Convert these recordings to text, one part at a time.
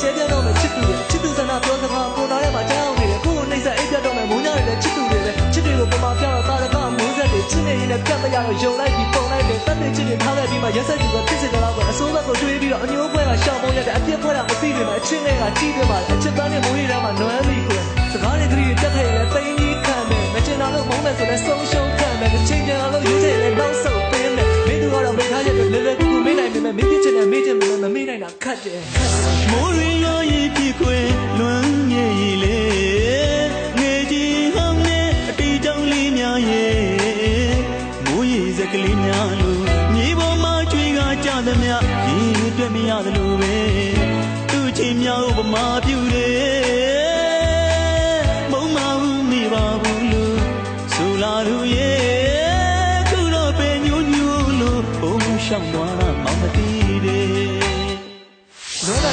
ကိုမိုးဆက်တွေကျဲပြန့်တော့မယ်ချစ်သူတွေချစ်သူဆန္ဒပြောစကားကိုနားထဲမှာကြားအောင်နေတယ်ကိုကိုနှိမ့်ဆက်အိပ်ပြတ်တော့မယ်မိုးညတွေလည်းချစ်သူတွေပဲချစ်တွေကိုပမာပြတော့တာရကမိုးဆက်တွေချစ်နေရင်လည်းပြတ်မရတော့ယုံလိုက်ပြီးပုံလိုက်တယ်တတ်တဲ့ချစ်တွေထားခဲ့ပြီးမှရက်ဆက်သူကဖြစ်စကြတော့ပဲအစိုးရကိုတွေးပြီးတော့အညိုးပွဲကရှောင်းပုံရက်တဲ့အပြစ်ဖွဲတာမသိနေမှာအချင်းတွေကကြီးပြပါအချစ်ပန်းနဲ့မိုးရီထဲမှာနွမ်းပြီးကိုစကားတွေကြည့်တက်ခဲ့ရင်လည်းသိင်းကြီးခံမယ်မချင်တာလို့မုန်းမယ်ဆိုလည်းဆုံးရှုံးခံမယ်ချင်းချင်တာလို့ များဥပမာပြုတယ်မုံမဘူးမိပါဘူးလို့ဆိုလာသူရဲ့ခုတော့ပဲညို့ညို့လို့ဘုံရှောင်းသွား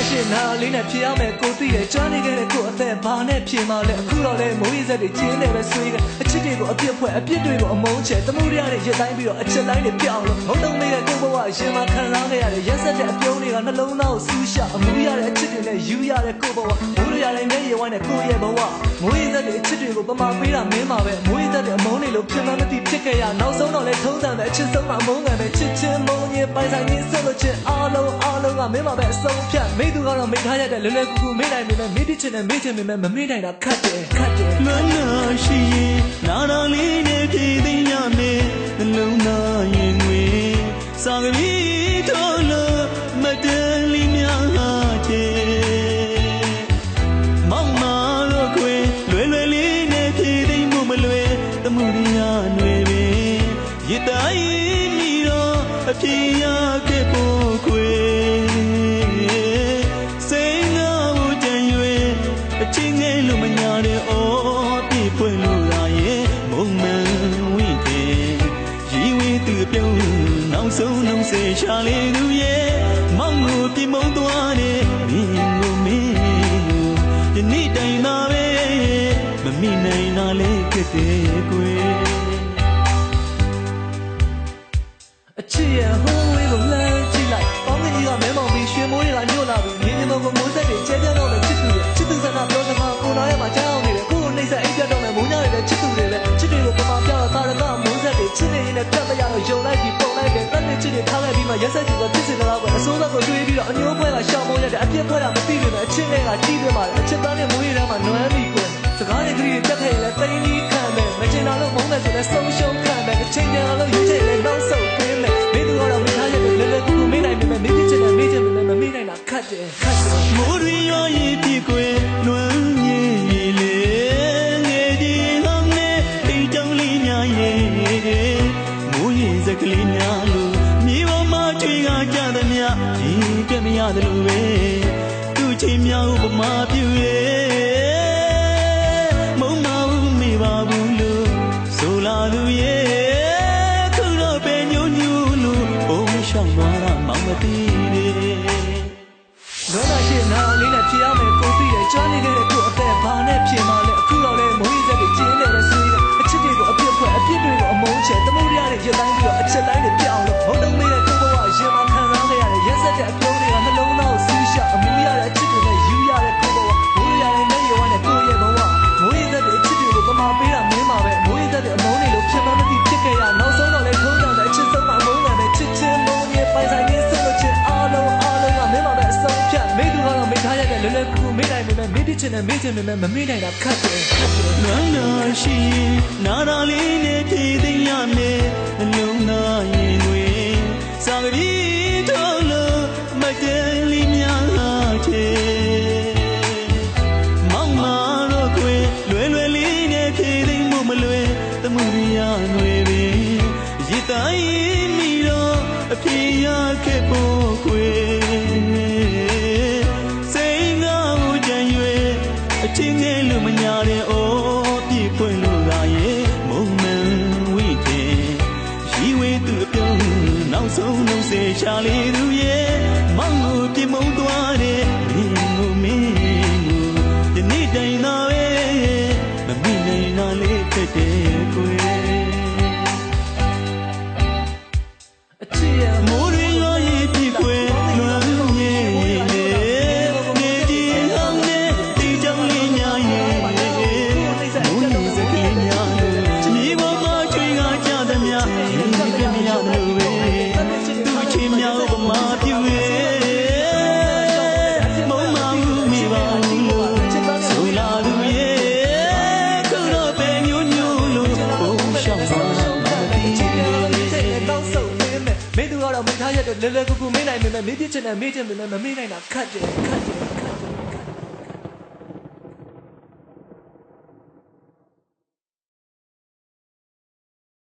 လောကရှိနာလေးနဲ့ဖြေရမယ်ကိုသိတယ်ကြားနေခဲ့တဲ့ကိုအသက်ဘာနဲ့ဖြေမှလဲအခုတော့လဲမိုးရီဆက်တွေကျင်းနေပဲဆွေးတယ်အချစ်တွေကိုအပြစ်ဖွဲ့အပြစ်တွေကိုအမုန်းချဲတမှုရတဲ့ရစ်တိုင်းပြီးတော့အချစ်တိုင်းတွေပြောင်းလို့ငုံတုံးနေတဲ့ကိုဘဝအရင်မှခံစားခဲ့ရတဲ့ရက်ဆက်တဲ့အပြုံးတွေကနှလုံးသားကိုဆူးရှအမှုရတဲ့အချစ်တွေနဲ့ယူရတဲ့ကိုဘဝမိုးရရတဲ့မျက်ရည်ဝိုင်းနဲ့ကိုရဲ့ဘဝမိုးရီဆက်တွေအချစ်တွေကိုပမာပေးတာမင်းပါပဲမိုးရီဆက်တွေအမုန်းတွေလို့ဖြစ်မှမသိဖြစ်ခဲ့ရနောက်ဆုံးတော့လဲထုံးစံပဲအချစ်ဆုံးမှာအမုန်းငံပဲချစ်ချင်းမုန်းရင်ပိုင်ဆိုင်ခြင်းဆက်လို့ချင်းအားလုံးအားလုံးကမင်းပါပဲအဆုံးဖြတ်မိသူကတော့မိထားရတဲ့လွယ်လွယ်ကူကူမေးနိုင်ပေမဲ့မေးပြချင်တယ်မေးချင်ပေမဲ့မမေးနိုင်တာခက်တယ်ခက်တယ်လွမ်းနာရှိရင်နာ ရှာလေသူရဲ့မောင်ကိုပြမုံသွားတဲ့မင်းကိုမင်းကိုဒီနေ့တိုင်သာပဲမမိနိုင်တာလေးကတဲ့ကွယ်အချစ်ရဲ့ဟိုးဝေးကိုလှမ်းကြည့်လိုက်ပေါင်းကကြီးကမဲမောင်ပြီးရွှေမိုးတွေကညှို့လာပြီးမြေပြင်ပေါ်ကိုမိုးဆက်တွေကျဲပြန့်တော့မယ်ချစ်သူတွေချစ်သူဆန္ဒပြောစကားကိုနားထဲမှာကြားအောင်နေတယ်ကိုကိုနှိမ့်ဆက်အိပ်ပြတ်တော့မယ်မိုးညတွေလည်းချစ်သူတွေပဲချစ်တွေကိုပမာပြတော့တာရကမိုးဆက်တွေချစ်နေရင်လည်းပြတ်မရတော့ယုံလိုက်ပြီးပုံလိုက်တယ်တတ်တဲ့ ချစ်တွေထားခဲ့ပြီးမှရက်ဆက်သူကဖြစ်စကြတော့ပဲအစိုးရကိုတွေးပြီးတော့အညိုးပွဲကရှောင်းပုံးရက်တဲ့အပြစ်ဖွဲတာမသိပေမဲ့အချစ်တွေကကြီးပြပါလေအချစ်သားနဲ့မိုးရီထဲမှာနွမ်းပြီးကိုစ ပြတ်မရသလိုပဲသူ့ချင်းများဥပမာပြုရဲ့မုံမဘူးမိပါဘူးလို့ဆိုလာသူရဲ့ခုတော့ပဲညို့ညို့လို့ဘုံရှောင်းသွားတာမောင်မသိတယ်လောကရှိနာလေးနဲ့ဖြေရမယ်ကိုသိတယ်ကြားနေခဲ့တဲ့ကိုအသက်ဘာနဲ့ဖြေမှလဲအခုတော့လဲမိုးရီဆက်တွေကျင်းနေပဲဆွေးတယ်အချစ်တွေကိုအပြစ်ဖွဲ့အပြစ်တွေကိုအမုန်းချဲတမှုရတဲ့ရတိုင်း ပေမဲ့မေးပြချင်တယ်မေးချင်ပေမဲ့မမေးနိုင်တာခက်တယ်ခက်တယ်လွမ်းနာရှိရင်နာနာလေးနဲ့ဖြည့်သိမ်းရမယ်နှလုံးသားရင်တွင်စာကလေးထိုးလို့မတန် နှုတ်စေ ထားရက်တော့လဲလဲကူကူမေးနိုင်ပေမဲ့မေးပြချင်တယ်မေးချင်ပေမဲ့မမေးနိုင်တာခတ်တယ်ခတ်တယ်